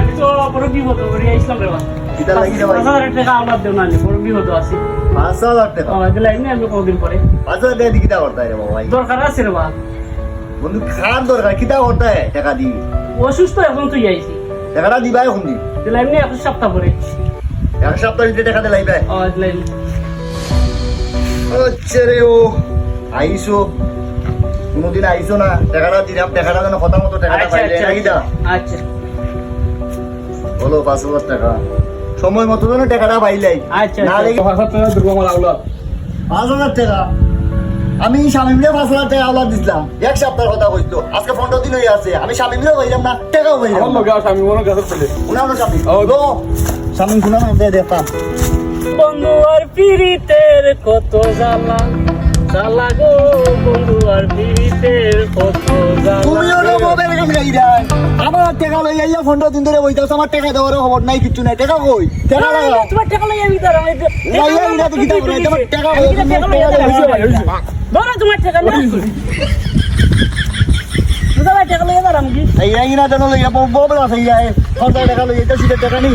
আমি তো বড় বিপদ করি ইসলাম রে বাবা কিতা লাগি রে ভাই। পাঁচ হাজার টাকা আমার দেও না বড় বিপদ আছে। পাঁচ হাজার টাকা? ও আমি কদিন পরে। পাঁচ হাজার টাকা দিয়ে কিতা করতে রে বাবা দরকার আছে রে বাবা বন্ধু খার দরকার? কিতা করতে টাকা দি। অসুস্থ এখন তুই আইছি। টাকাটা দিবাই এখন দি। দিলাই না এক সপ্তাহ পরে এক সপ্তাহ দিতে টাকা দিলাই ভাই ও দিলাই হচ্ছে রে ও আইসো। কোনোদিন আইসো না। টাকাটা দিলাম টাকাটা যেন কথা মতো টাকাটা আচ্ছা আচ্ছা আচ্ছা। বলো পাঁচ হাজার টাকা। সময় মতো যেন টাকাটা পাইলাই। আচ্ছা না লেগে পাঁচ হাজার টাকা দুর্গম লাগল। পাঁচ হাজার টাকা। আমি মিলে পাঁচ হাজার টাকা আওলাদ দিছিলাম। এক সপ্তাহের কথা কইতো। আজকে পনেরো দিন হয়ে আছে। আমি স্বামী মিলে হইলাম না টাকাও হইলাম আমার লগে আমি মনে গাছের পেলে উনানো স্বামী। ও, গো স্বামী শুনানো দে দেখতাম বন্ধু আর পিরিতের কত জ্বালা। জ্বালা গো বন্ধু আর পিরিতের কত তুমিও জ্বালা মোবাইল কাম দেয় আমার টাকা লই আইয়া পনেরো দিন ধরে বইতাছ আমার টাকা দেওয়ার খবর নাই কিছু নাই। টাকা কই? টাকা লাগা তোমার টাকা লই আমি দাঁড়াও লাইয়া ইরা তো কিতা করে তোমার টাকা কই টাকা লই ধরো তোমার টাকা না তোমার টাকা লই দাঁড়াম কি এই ইরা ইরা জানো লইয়া বড় বলা সাইয়া ইয়া খরচা টাকা লই এটা সিটা টাকা নি